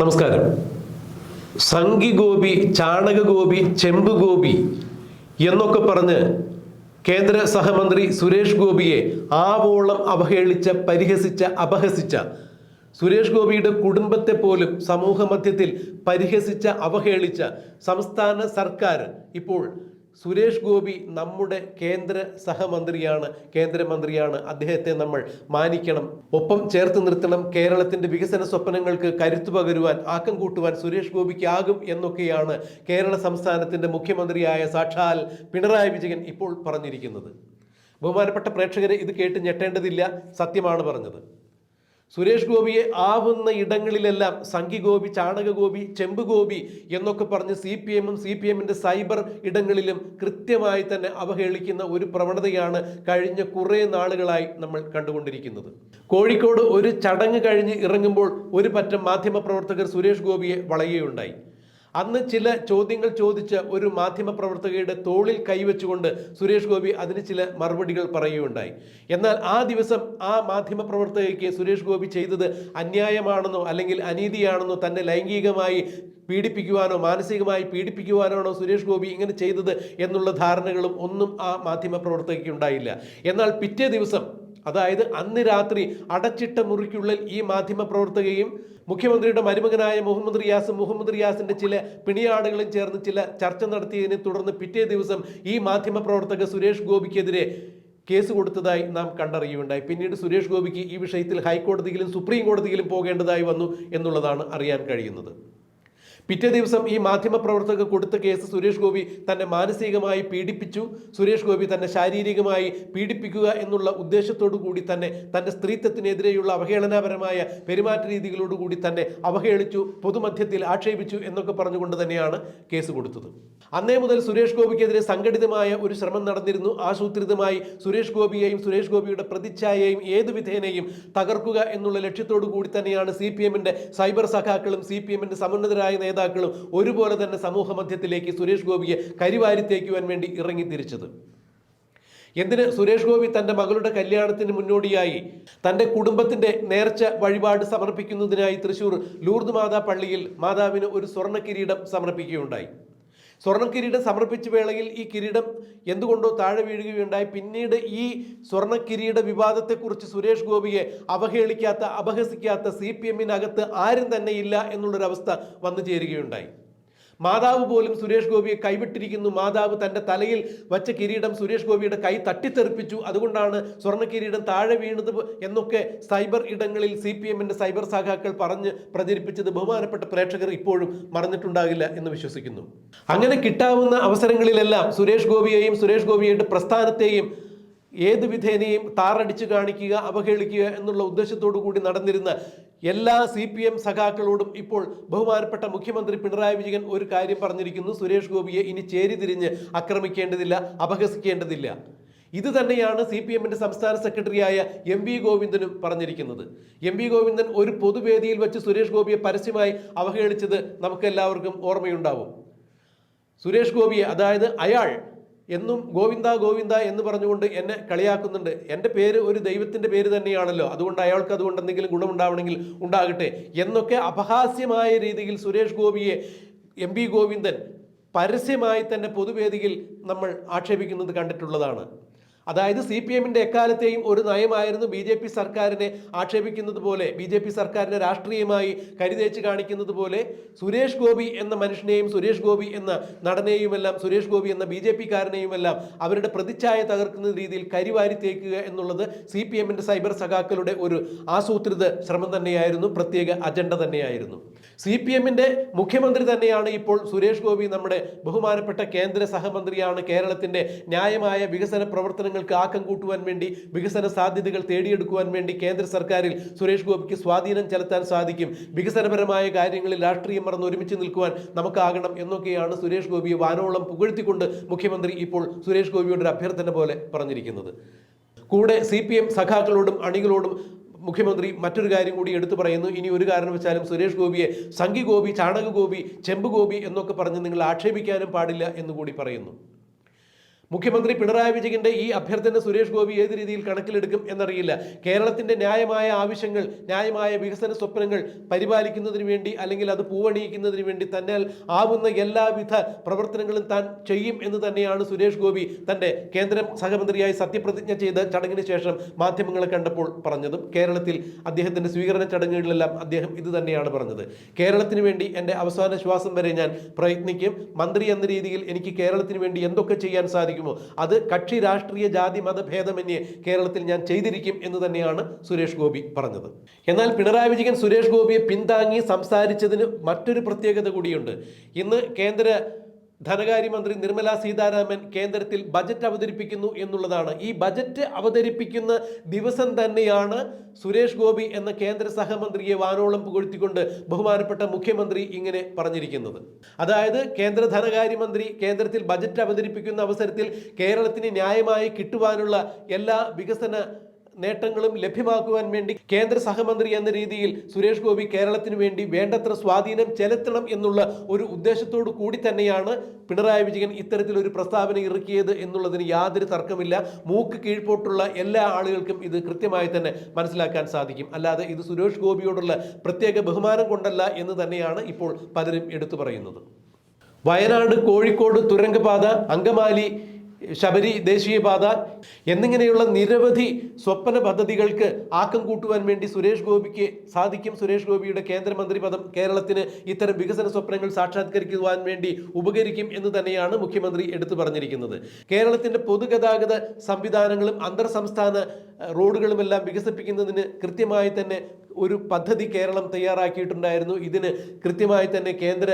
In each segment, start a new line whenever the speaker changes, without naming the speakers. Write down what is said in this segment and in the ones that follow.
നമസ്കാരം. സംഗി ഗോപി ചാണക ഗോപി ചെമ്പ് ഗോപി എന്നൊക്കെ പറഞ്ഞ് കേന്ദ്ര സഹമന്ത്രി സുരേഷ് ഗോപിയെ ആവോളം അവഹേളിച്ച പരിഹസിച്ച അപഹസിച്ച സുരേഷ് ഗോപിയുടെ കുടുംബത്തെ പോലും സമൂഹ മധ്യത്തിൽ പരിഹസിച്ച അവഹേളിച്ച സംസ്ഥാന സർക്കാർ ഇപ്പോൾ സുരേഷ് ഗോപി നമ്മുടെ കേന്ദ്ര സഹമന്ത്രിയാണ് കേന്ദ്രമന്ത്രിയാണ്. അദ്ദേഹത്തെ നമ്മൾ മാനിക്കണം. ഒപ്പം ചേർത്ത് നിർത്തണം കേരളത്തിന്റെ വികസന സ്വപ്നങ്ങൾക്ക് കരുത്തു പകരുവാൻ ആക്കം കൂട്ടുവാൻ സുരേഷ് ഗോപിക്കാകും എന്നൊക്കെയാണ് കേരള സംസ്ഥാനത്തിന്റെ മുഖ്യമന്ത്രിയായ സാക്ഷാൽ പിണറായി വിജയൻ ഇപ്പോൾ പറഞ്ഞിരിക്കുന്നത്. ബഹുമാനപ്പെട്ട പ്രേക്ഷകരെ ഇത് കേട്ട് ഞെട്ടേണ്ടതില്ല. സത്യമാണ് പറഞ്ഞത്. സുരേഷ് ഗോപിയെ ആവുന്ന ഇടങ്ങളിലെല്ലാം സംഘി ഗോപി ചാണക ഗോപി ചെമ്പ് ഗോപി എന്നൊക്കെ പറഞ്ഞ് സി പി എമ്മും സി പി എമ്മിന്റെ സൈബർ ഇടങ്ങളിലും കൃത്യമായി തന്നെ അവഹേളിക്കുന്ന ഒരു പ്രവണതയാണ് കഴിഞ്ഞ കുറേ നാളുകളായി നമ്മൾ കണ്ടുകൊണ്ടിരിക്കുന്നത്. കോഴിക്കോട് ഒരു ചടങ്ങ് കഴിഞ്ഞ് ഇറങ്ങുമ്പോൾ ഒരു പറ്റം മാധ്യമപ്രവർത്തകർ സുരേഷ് ഗോപിയെ വളയുകയുണ്ടായി. അന്ന് ചില ചോദ്യങ്ങൾ ചോദിച്ച ഒരു മാധ്യമപ്രവർത്തകയുടെ തോളിൽ കൈവച്ചുകൊണ്ട് സുരേഷ് ഗോപി അതിന് ചില മറുപടികൾ പറയുകയുണ്ടായി. എന്നാൽ ആ ദിവസം ആ മാധ്യമപ്രവർത്തകയ്ക്ക് സുരേഷ് ഗോപി ചെയ്തത് അന്യായമാണെന്നോ അല്ലെങ്കിൽ അനീതിയാണെന്നോ തന്നെ ലൈംഗികമായി പീഡിപ്പിക്കുവാനോ മാനസികമായി പീഡിപ്പിക്കുവാനാണോ സുരേഷ് ഗോപി ഇങ്ങനെ ചെയ്തത് എന്നുള്ള ധാരണകളും ഒന്നും ആ മാധ്യമപ്രവർത്തകയ്ക്ക് ഉണ്ടായില്ല. എന്നാൽ പിറ്റേ ദിവസം അതായത് അന്ന് രാത്രി അടച്ചിട്ട മുറിക്കുള്ളിൽ ഈ മാധ്യമപ്രവർത്തകയും മുഖ്യമന്ത്രിയുടെ മരുമകനായ മുഹമ്മദ് റിയാസും മുഹമ്മദ് റിയാസിന്റെ ചില പിണിയാടുകളും ചേർന്ന് ചില ചർച്ച നടത്തിയതിനെ തുടർന്ന് പിറ്റേ ദിവസം ഈ മാധ്യമപ്രവർത്തക സുരേഷ് ഗോപിക്കെതിരെ കേസ് കൊടുത്തതായി നാം കണ്ടറിയുകയുണ്ടായി. പിന്നീട് സുരേഷ് ഗോപിക്ക് ഈ വിഷയത്തിൽ ഹൈക്കോടതിയിലും സുപ്രീം കോടതിയിലും പോകേണ്ടതായി വന്നു എന്നുള്ളതാണ് അറിയാൻ കഴിയുന്നത്. പിറ്റേ ദിവസം ഈ മാധ്യമപ്രവർത്തകർ കൊടുത്ത കേസ് സുരേഷ് ഗോപി തന്നെ മാനസികമായി പീഡിപ്പിച്ചു. സുരേഷ് ഗോപി തന്നെ ശാരീരികമായി പീഡിപ്പിക്കുക എന്നുള്ള ഉദ്ദേശത്തോടു കൂടി തന്നെ തന്റെ സ്ത്രീത്വത്തിനെതിരെയുള്ള അവഹേളനാപരമായ പെരുമാറ്റ രീതികളോടുകൂടി തന്നെ അവഹേളിച്ചു പൊതുമധ്യത്തിൽ ആക്ഷേപിച്ചു എന്നൊക്കെ പറഞ്ഞുകൊണ്ട് തന്നെയാണ് കേസ് കൊടുത്തത്. അന്നേ മുതൽ സുരേഷ് ഗോപിക്കെതിരെ സംഘടിതമായ ഒരു ശ്രമം നടന്നിരുന്നു. ആസൂത്രിതമായി സുരേഷ് ഗോപിയെയും സുരേഷ് ഗോപിയുടെ പ്രതിച്ഛായയെയും ഏത് വിധേനയും തകർക്കുക എന്നുള്ള ലക്ഷ്യത്തോടു കൂടി തന്നെയാണ് സി പി എമ്മിന്റെ സൈബർ സഖാക്കളും സി പി എമ്മിന്റെ സമുന്നതരായ നേതാക്കളും ഒരുപോലെ തന്നെ സമൂഹ മധ്യത്തിലേക്ക് സുരേഷ് ഗോപിയെ കരിവാരി തേക്കുവാൻ വേണ്ടി ഇറങ്ങി തിരിച്ചത്. എന്തിന് സുരേഷ് ഗോപി തന്റെ മകളുടെ കല്യാണത്തിന് മുന്നോടിയായി തന്റെ കുടുംബത്തിന്റെ നേർച്ച വഴിപാട് സമർപ്പിക്കുന്നതിനായി തൃശൂർ ലൂർദ് മാതാ പള്ളിയിൽ മാതാവിന് ഒരു സ്വർണ കിരീടം സമർപ്പിക്കുകയുണ്ടായി. സ്വർണ കിരീടം സമർപ്പിച്ച വേളയിൽ ഈ കിരീടം എന്തുകൊണ്ടോ താഴെ വീഴുകയുണ്ടായി. പിന്നീട് ഈ സ്വർണ കിരീട വിവാദത്തെക്കുറിച്ച് സുരേഷ് ഗോപിയെ അവഹേളിക്കാത്ത അപഹസിക്കാത്ത സി പി എമ്മിനകത്ത് ആരും തന്നെ ഇല്ല എന്നുള്ളൊരവസ്ഥ വന്നു ചേരുകയുണ്ടായി. മാതാവ് പോലും സുരേഷ് ഗോപിയെ കൈവിട്ടിരിക്കുന്നു. മാതാവ് തന്റെ തലയിൽ വച്ച കിരീടം സുരേഷ് ഗോപിയുടെ കൈ തട്ടിത്തെറിപ്പിച്ചു. അതുകൊണ്ടാണ് സ്വർണ കിരീടം താഴെ വീണത് എന്നൊക്കെ സൈബർ ഇടങ്ങളിൽ സി പി എമ്മിന്റെ സൈബർ സഖാക്കൾ പറഞ്ഞ് പ്രചരിപ്പിച്ചത് ബഹുമാനപ്പെട്ട പ്രേക്ഷകർ ഇപ്പോഴും മറന്നിട്ടുണ്ടാകില്ല എന്ന് വിശ്വസിക്കുന്നു. അങ്ങനെ കിട്ടാവുന്ന അവസരങ്ങളിലെല്ലാം സുരേഷ് ഗോപിയെയും സുരേഷ് ഗോപിയുടെ പ്രസ്ഥാനത്തെയും ഏത് വിധേനയും താറടിച്ചു കാണിക്കുക അവഹേളിക്കുക എന്നുള്ള ഉദ്ദേശത്തോടു കൂടി നടന്നിരുന്ന എല്ലാ സി പി എം സഖാക്കളോടും ഇപ്പോൾ ബഹുമാനപ്പെട്ട മുഖ്യമന്ത്രി പിണറായി വിജയൻ ഒരു കാര്യം പറഞ്ഞിരിക്കുന്നു. സുരേഷ് ഗോപിയെ ഇനി ചേരി തിരിഞ്ഞ് ആക്രമിക്കേണ്ടതില്ല അപഹസിക്കേണ്ടതില്ല. ഇത് തന്നെയാണ് സി പി എമ്മിന്റെ സംസ്ഥാന സെക്രട്ടറിയായ എം വി ഗോവിന്ദനും പറഞ്ഞിരിക്കുന്നത്. എം വി ഗോവിന്ദൻ ഒരു പൊതുവേദിയിൽ വെച്ച് സുരേഷ് ഗോപിയെ പരസ്യമായി അവഹേളിച്ചത് നമുക്കെല്ലാവർക്കും ഓർമ്മയുണ്ടാവും. സുരേഷ് ഗോപിയെ അതായത് അയാൾ എന്നും ഗോവിന്ദ ഗോവിന്ദ എന്ന് പറഞ്ഞുകൊണ്ട് എന്നെ കളിയാക്കുന്നുണ്ട്. എന്റെ പേര് ഒരു ദൈവത്തിന്റെ പേര് തന്നെയാണല്ലോ. അതുകൊണ്ട് അയാൾക്ക് അതുകൊണ്ട് എന്തെങ്കിലും ഗുണമുണ്ടാവണമെങ്കിൽ ഉണ്ടാകട്ടെ. എന്നൊക്കെ അപഹാസ്യമായ രീതിയിൽ സുരേഷ് ഗോപിയെ എം പി ഗോവിന്ദൻ പരസ്യമായി തന്നെ പൊതുവേദിയിൽ നമ്മൾ ആക്ഷേപിക്കുന്നത് കണ്ടിട്ടുള്ളതാണ്. അതായത് സി പി എമ്മിന്റെ എക്കാലത്തെയും ഒരു നയമായിരുന്നു ബി ജെ പി സർക്കാരിനെ ആക്ഷേപിക്കുന്നത് പോലെ ബി ജെ പി സർക്കാരിനെ രാഷ്ട്രീയമായി കരുതേച്ച് കാണിക്കുന്നത് പോലെ സുരേഷ് ഗോപി എന്ന മനുഷ്യനെയും സുരേഷ് ഗോപി എന്ന നടനെയുമെല്ലാം സുരേഷ് ഗോപി എന്ന ബി ജെ പിക്കാരനെയുമെല്ലാം അവരുടെ പ്രതിച്ഛായ തകർക്കുന്ന രീതിയിൽ കരിവാരി തേക്കുക എന്നുള്ളത് സി പി എമ്മിന്റെ സൈബർ സഖാക്കളുടെ ഒരു ആസൂത്രിത ശ്രമം തന്നെയായിരുന്നു പ്രത്യേക അജണ്ട തന്നെയായിരുന്നു. സി പി എമ്മിന്റെ മുഖ്യമന്ത്രി തന്നെയാണ് ഇപ്പോൾ സുരേഷ് ഗോപി നമ്മുടെ ബഹുമാനപ്പെട്ട കേന്ദ്ര സഹമന്ത്രിയാണ്. കേരളത്തിന്റെ ന്യായമായ വികസന പ്രവർത്തനങ്ങൾക്ക് ആക്കം കൂട്ടുവാൻ വേണ്ടി വികസന സാധ്യതകൾ തേടിയെടുക്കുവാൻ വേണ്ടി കേന്ദ്ര സർക്കാരിൽ സുരേഷ് ഗോപിക്ക് സ്വാധീനം ചെലുത്താൻ സാധിക്കും. വികസനപരമായ കാര്യങ്ങളിൽ രാഷ്ട്രീയം മറന്ന് ഒരുമിച്ച് നിൽക്കുവാൻ നമുക്കാകണം എന്നൊക്കെയാണ് സുരേഷ് ഗോപിയെ വാനോളം പുകഴ്ത്തിക്കൊണ്ട് മുഖ്യമന്ത്രി ഇപ്പോൾ സുരേഷ് ഗോപിയുടെ ഒരു അഭ്യർത്ഥന പോലെ പറഞ്ഞിരിക്കുന്നത്. കൂടെ സി പി എം സഖാക്കളോടും അണികളോടും മുഖ്യമന്ത്രി മറ്റൊരു കാര്യം കൂടി എടുത്തു പറയുന്നു. ഇനി ഒരു കാരണവശാലും സുരേഷ് ഗോപിയെ സംഘി ഗോപി ചാണക ഗോപി ചെമ്പ് ഗോപി എന്നൊക്കെ പറഞ്ഞ് നിങ്ങൾ ആക്ഷേപിക്കാനും പാടില്ല എന്ന് കൂടി പറയുന്നു. മുഖ്യമന്ത്രി പിണറായി വിജയന്റെ ഈ അഭ്യർത്ഥന സുരേഷ് ഗോപി ഏത് രീതിയിൽ കണക്കിലെടുക്കും എന്നറിയില്ല. കേരളത്തിന്റെ ന്യായമായ ആവശ്യങ്ങൾ ന്യായമായ വികസന സ്വപ്നങ്ങൾ പരിപാലിക്കുന്നതിന് വേണ്ടി അല്ലെങ്കിൽ അത് പൂവണിയിക്കുന്നതിന് വേണ്ടി തന്നാൽ ആവുന്ന എല്ലാവിധ പ്രവർത്തനങ്ങളും താൻ ചെയ്യും എന്ന് തന്നെയാണ് സുരേഷ് ഗോപി തന്റെ കേന്ദ്ര സഹമന്ത്രിയായി സത്യപ്രതിജ്ഞ ചെയ്ത ചടങ്ങിന് ശേഷം മാധ്യമങ്ങളെ കണ്ടപ്പോൾ പറഞ്ഞതും കേരളത്തിൽ അദ്ദേഹത്തിന്റെ സ്വീകരണ ചടങ്ങുകളിലെല്ലാം അദ്ദേഹം ഇത് തന്നെയാണ് പറഞ്ഞത്. കേരളത്തിന് വേണ്ടി എന്റെ അവസാന ശ്വാസം വരെ ഞാൻ പ്രയത്നിക്കും. മന്ത്രി എന്ന രീതിയിൽ എനിക്ക് കേരളത്തിന് വേണ്ടി എന്തൊക്കെ ചെയ്യാൻ സാധിക്കുമോ അത് കക്ഷി രാഷ്ട്രീയ ജാതി മത ഭേദമന്യേ കേരളത്തിൽ ഞാൻ ചെയ്തിരിക്കും എന്ന് തന്നെയാണ് സുരേഷ് ഗോപി പറഞ്ഞത്. എന്നാൽ പിണറായി വിജയൻ സുരേഷ് ഗോപിയെ പിന്താങ്ങി സംസാരിച്ചതിന് മറ്റൊരു പ്രത്യേകത കൂടിയുണ്ട്. ഇന്ന് കേന്ദ്ര ധനകാര്യമന്ത്രി നിർമ്മല സീതാരാമൻ കേന്ദ്രത്തിൽ ബജറ്റ് അവതരിപ്പിക്കുന്നു എന്നുള്ളതാണ്. ഈ ബജറ്റ് അവതരിപ്പിക്കുന്ന ദിവസം തന്നെയാണ് സുരേഷ് ഗോപി എന്ന കേന്ദ്ര സഹമന്ത്രിയെ വാനോളം പുകഴ്ത്തിക്കൊണ്ട് ബഹുമാനപ്പെട്ട മുഖ്യമന്ത്രി ഇങ്ങനെ പറഞ്ഞിരിക്കുന്നത്. അതായത് കേന്ദ്ര ധനകാര്യമന്ത്രി കേന്ദ്രത്തിൽ ബജറ്റ് അവതരിപ്പിക്കുന്ന അവസരത്തിൽ കേരളത്തിന് ന്യായമായി കിട്ടുവാനുള്ള എല്ലാ വികസന നേട്ടങ്ങളും ലഭ്യമാക്കുവാൻ വേണ്ടി കേന്ദ്ര സഹമന്ത്രി എന്ന രീതിയിൽ സുരേഷ് ഗോപി കേരളത്തിന് വേണ്ടി വേണ്ടത്ര സ്വാധീനം ചെലുത്തണം എന്നുള്ള ഒരു ഉദ്ദേശത്തോടു കൂടി തന്നെയാണ് പിണറായി വിജയൻ ഇത്തരത്തിലൊരു പ്രസ്താവന ഇറക്കിയത് എന്നുള്ളതിന് യാതൊരു തർക്കമില്ല. മൂക്ക് കീഴ്പോട്ടുള്ള എല്ലാ ആളുകൾക്കും ഇത് കൃത്യമായി തന്നെ മനസ്സിലാക്കാൻ സാധിക്കും. അല്ലാതെ ഇത് സുരേഷ് ഗോപിയോടുള്ള പ്രത്യേക ബഹുമാനം കൊണ്ടല്ല എന്ന് തന്നെയാണ് ഇപ്പോൾ പലരും എടുത്തു പറയുന്നത്. വയനാട് കോഴിക്കോട് തുരങ്കപാത അങ്കമാലി ശബരി ദേശീയപാത എന്നിങ്ങനെയുള്ള നിരവധി സ്വപ്ന പദ്ധതികൾക്ക് ആക്കം കൂട്ടുവാൻ വേണ്ടി സുരേഷ് ഗോപിക്ക് സാധിക്കും. സുരേഷ് ഗോപിയുടെ കേന്ദ്രമന്ത്രി പദം കേരളത്തിന് ഇത്തരം വികസന സ്വപ്നങ്ങൾ സാക്ഷാത്കരിക്കുവാൻ വേണ്ടി ഉപകരിക്കും എന്ന് തന്നെയാണ് മുഖ്യമന്ത്രി എടുത്തു പറഞ്ഞിരിക്കുന്നത്. കേരളത്തിന്റെ പൊതുഗതാഗത സംവിധാനങ്ങളും അന്തർ സംസ്ഥാന റോഡുകളുമെല്ലാം വികസിപ്പിക്കുന്നതിന് കൃത്യമായി തന്നെ ഒരു പദ്ധതി കേരളം തയ്യാറാക്കിയിട്ടുണ്ടായിരുന്നു. ഇതിന് കൃത്യമായി തന്നെ കേന്ദ്ര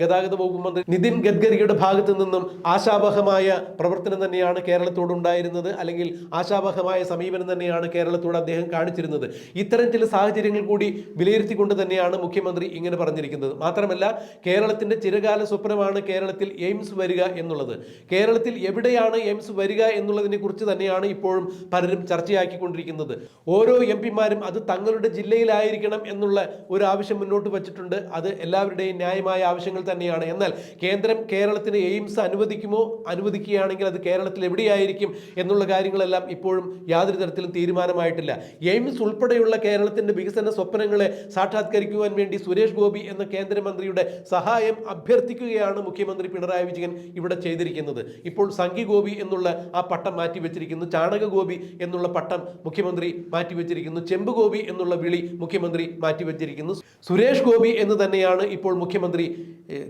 ഗതാഗത വകുപ്പ് മന്ത്രി നിതിൻ ഗഡ്കരിയുടെ ഭാഗത്തു നിന്നും ആശാവഹമായ പ്രവർത്തനം തന്നെയാണ് കേരളത്തോട് ഉണ്ടായിരുന്നത്. അല്ലെങ്കിൽ ആശാവഹമായ സമീപനം തന്നെയാണ് കേരളത്തോട് അദ്ദേഹം കാണിച്ചിരുന്നത്. ഇത്തരം ചില സാഹചര്യങ്ങൾ കൂടി വിലയിരുത്തിക്കൊണ്ട് തന്നെയാണ് മുഖ്യമന്ത്രി ഇങ്ങനെ പറഞ്ഞിരിക്കുന്നത്. മാത്രമല്ല കേരളത്തിന്റെ ചിരകാല സ്വപ്നമാണ് കേരളത്തിൽ എയിംസ് വരിക എന്നുള്ളത്. കേരളത്തിൽ എവിടെയാണ് എയിംസ് വരിക എന്നുള്ളതിനെ കുറിച്ച് തന്നെയാണ് ഇപ്പോഴും പലരും ചർച്ചയാക്കിക്കൊണ്ടിരിക്കുന്നത്. ഓരോ എം പിമാരും അത് തങ്ങളുടെ ജില്ലയിലായിരിക്കണം എന്നുള്ള ഒരു ആവശ്യം മുന്നോട്ട് വച്ചിട്ടുണ്ട്. അത് എല്ലാവരുടെയും ന്യായമായ ആവശ്യങ്ങൾ തന്നെയാണ്. എന്നാൽ കേന്ദ്രം കേരളത്തിന് എയിംസ് അനുവദിക്കുമോ? അനുവദിക്കുകയാണെങ്കിൽ അത് കേരളത്തിൽ എവിടെയായിരിക്കും എന്നുള്ള കാര്യങ്ങളെല്ലാം ഇപ്പോഴും യാതൊരു തരത്തിലും തീരുമാനമായിട്ടില്ല. എയിംസ് ഉൾപ്പെടെയുള്ള കേരളത്തിന്റെ വികസന സ്വപ്നങ്ങളെ സാക്ഷാത്കരിക്കുവാൻ വേണ്ടി സുരേഷ് ഗോപി എന്ന കേന്ദ്രമന്ത്രിയുടെ സഹായം അഭ്യർത്ഥിക്കുകയാണ് മുഖ്യമന്ത്രി പിണറായി വിജയൻ ഇവിടെ ചെയ്തിരിക്കുന്നത്. ഇപ്പോൾ സംഘി ഗോപി എന്നുള്ള ആ പട്ടം മാറ്റിവെച്ചിരിക്കുന്നു. ചാണക ഗോപി എന്നുള്ള പട്ടം മുഖ്യമന്ത്രി മാറ്റിവെച്ചിരിക്കുന്നു. ചെമ്പ് ഗോപി എന്നുള്ള വിളി മുഖ്യമന്ത്രി മാറ്റിവെച്ചിരിക്കുന്നു. സുരേഷ് ഗോപി എന്ന് തന്നെയാണ് ഇപ്പോൾ മുഖ്യമന്ത്രി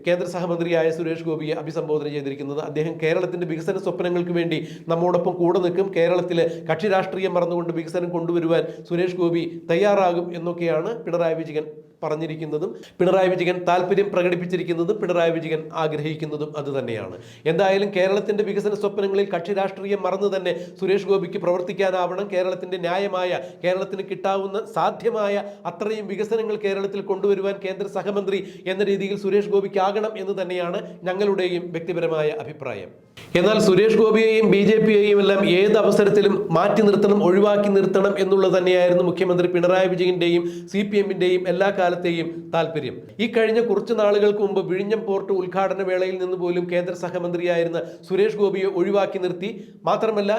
കേന്ദ്ര സഹമന്ത്രിയായ സുരേഷ് ഗോപിയെ അഭിസംബോധന ചെയ്തിരിക്കുന്നത് അദ്ദേഹം കേരളത്തിന്റെ വികസന സ്വപ്നങ്ങൾക്ക് വേണ്ടി നമ്മോടൊപ്പം കൂടെ നിൽക്കും. കേരളത്തിൽ കക്ഷി രാഷ്ട്രീയം മറന്നുകൊണ്ട് വികസനം കൊണ്ടുവരുവാൻ സുരേഷ് ഗോപി തയ്യാറാകും എന്നൊക്കെയാണ് പിണറായി വിജയൻ പറഞ്ഞിരിക്കുന്നതും പിണറായി വിജയൻ താല്പര്യം പ്രകടിപ്പിച്ചിരിക്കുന്നതും പിണറായി വിജയൻ ആഗ്രഹിക്കുന്നതും അത് തന്നെയാണ്. എന്തായാലും കേരളത്തിന്റെ വികസന സ്വപ്നങ്ങളിൽ കക്ഷി രാഷ്ട്രീയം മറന്നു തന്നെ സുരേഷ് ഗോപിക്ക് പ്രവർത്തിക്കാനാവണം. കേരളത്തിന്റെ ന്യായമായ കേരളത്തിന് കിട്ടാവുന്ന സാധ്യമായ അത്രയും വികസനങ്ങൾ കേരളത്തിൽ കൊണ്ടുവരുവാൻ കേന്ദ്ര സഹമന്ത്രി എന്ന രീതിയിൽ സുരേഷ് ഗോപിക്ക് ആകണം എന്ന് തന്നെയാണ് ഞങ്ങളുടെയും വ്യക്തിപരമായ അഭിപ്രായം. എന്നാൽ സുരേഷ് ഗോപിയെയും ബി ജെ പിയെയും എല്ലാം ഏത് അവസരത്തിലും മാറ്റി നിർത്തണം ഒഴിവാക്കി നിർത്തണം എന്നുള്ളത് തന്നെയായിരുന്നു മുഖ്യമന്ത്രി പിണറായി വിജയന്റെയും സി പി എമ്മിന്റെയും എല്ലാ കാലത്തെയും താല്പര്യം. ഈ കഴിഞ്ഞ കുറച്ച് നാളുകൾക്ക് മുമ്പ് വിഴിഞ്ഞം പോർട്ട് ഉദ്ഘാടന വേളയിൽ നിന്ന് പോലും കേന്ദ്ര സഹമന്ത്രിയായിരുന്ന സുരേഷ് ഗോപിയെ ഒഴിവാക്കി നിർത്തി. മാത്രമല്ല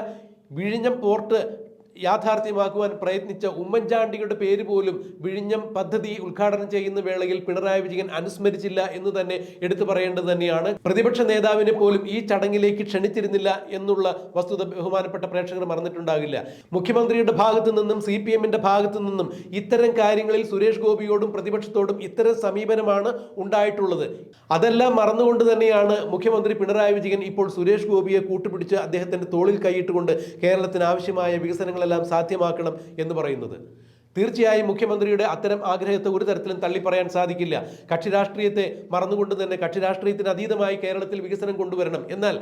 വിഴിഞ്ഞം പോർട്ട് യാഥാർത്ഥ്യമാക്കുവാൻ പ്രയത്നിച്ച ഉമ്മൻചാണ്ടിയുടെ പേര് പോലും വിഴിഞ്ഞം പദ്ധതി ഉദ്ഘാടനം ചെയ്യുന്ന വേളയിൽ പിണറായി വിജയൻ അനുസ്മരിച്ചില്ല എന്ന് തന്നെ എടുത്തു പറയേണ്ടത് തന്നെയാണ്. പ്രതിപക്ഷ നേതാവിനെ പോലും ഈ ചടങ്ങിലേക്ക് ക്ഷണിച്ചിരുന്നില്ല എന്നുള്ള വസ്തുത ബഹുമാനപ്പെട്ട പ്രേക്ഷകർ മറന്നിട്ടുണ്ടാകില്ല. മുഖ്യമന്ത്രിയുടെ ഭാഗത്തു നിന്നും സി പി എമ്മിന്റെ ഭാഗത്തു നിന്നും ഇത്തരം കാര്യങ്ങളിൽ സുരേഷ് ഗോപിയോടും പ്രതിപക്ഷത്തോടും ഇത്തരം സമീപനമാണ് ഉണ്ടായിട്ടുള്ളത്. അതെല്ലാം മറന്നുകൊണ്ട് തന്നെയാണ് മുഖ്യമന്ത്രി പിണറായി വിജയൻ ഇപ്പോൾ സുരേഷ് ഗോപിയെ കൂട്ടുപിടിച്ച് അദ്ദേഹത്തിന്റെ തോളിൽ കൈയിട്ടുകൊണ്ട് കേരളത്തിന് ആവശ്യമായ വികസനങ്ങളെല്ലാം സാധ്യമാക്കണം എന്ന് പറയുന്നത്. തീർച്ചയായും മുഖ്യമന്ത്രിയുടെ അത്തരം ആഗ്രഹത്തെ ഒരു തരത്തിലും തള്ളിപ്പറയാൻ സാധിക്കില്ല. കക്ഷി രാഷ്ട്രീയത്തെ മറന്നുകൊണ്ട് തന്നെ കക്ഷി രാഷ്ട്രീയത്തിന് അതീതമായി കേരളത്തിൽ വികസനം കൊണ്ടുവരണം. എന്നാൽ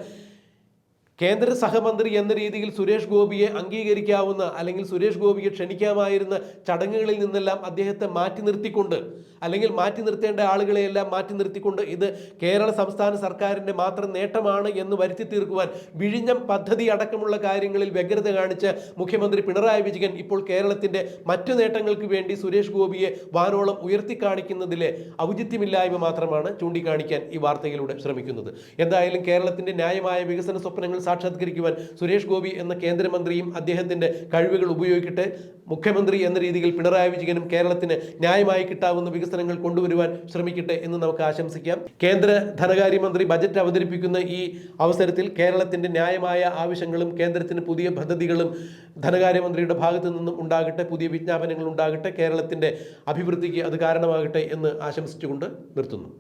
കേന്ദ്ര സഹമന്ത്രി എന്ന രീതിയിൽ സുരേഷ് ഗോപിയെ അംഗീകരിക്കാവുന്ന അല്ലെങ്കിൽ സുരേഷ് ഗോപിയെ ക്ഷണിക്കാമായിരുന്ന ചടങ്ങുകളിൽ നിന്നെല്ലാം അദ്ദേഹത്തെ മാറ്റി നിർത്തിക്കൊണ്ട് അല്ലെങ്കിൽ മാറ്റി നിർത്തേണ്ട ആളുകളെയെല്ലാം മാറ്റി നിർത്തിക്കൊണ്ട് ഇത് കേരള സംസ്ഥാന സർക്കാരിന്റെ മാത്രം നേട്ടമാണ് എന്ന് വരുത്തി തീർക്കുവാൻ വിഴിഞ്ഞം പദ്ധതി അടക്കമുള്ള കാര്യങ്ങളിൽ വ്യഗ്രത കാണിച്ച് മുഖ്യമന്ത്രി പിണറായി വിജയൻ ഇപ്പോൾ കേരളത്തിന്റെ മറ്റു നേട്ടങ്ങൾക്ക് വേണ്ടി സുരേഷ് ഗോപിയെ വാനോളം ഉയർത്തി കാണിക്കുന്നതിലെ ഔചിത്യമില്ലായ്മ മാത്രമാണ് ചൂണ്ടിക്കാണിക്കാൻ ഈ വാർത്തയിലൂടെ ശ്രമിക്കുന്നത്. എന്തായാലും കേരളത്തിന്റെ ന്യായമായ വികസന സ്വപ്നങ്ങൾ സാക്ഷാത്കരിക്കുവാൻ സുരേഷ് ഗോപി എന്ന കേന്ദ്രമന്ത്രിയും അദ്ദേഹത്തിന്റെ കഴിവുകൾ ഉപയോഗിക്കട്ടെ. മുഖ്യമന്ത്രി എന്ന രീതിയിൽ പിണറായി വിജയനും കേരളത്തിന് ന്യായമായി കിട്ടാവുന്ന വികസനങ്ങൾ കൊണ്ടുവരുവാൻ ശ്രമിക്കട്ടെ എന്ന് നമുക്ക് ആശംസിക്കാം. കേന്ദ്ര ധനകാര്യമന്ത്രി ബജറ്റ് അവതരിപ്പിക്കുന്ന ഈ അവസരത്തിൽ കേരളത്തിന്റെ ന്യായമായ ആവശ്യങ്ങളും കേന്ദ്രത്തിന് പുതിയ പദ്ധതികളും ധനകാര്യമന്ത്രിയുടെ ഭാഗത്തു നിന്നും ഉണ്ടാകട്ടെ പുതിയ വിജ്ഞാപനങ്ങൾ ഉണ്ടാകട്ടെ കേരളത്തിന്റെ അഭിവൃദ്ധിക്ക് അത് കാരണമാകട്ടെ എന്ന് ആശംസിച്ചുകൊണ്ട് നിർത്തുന്നു.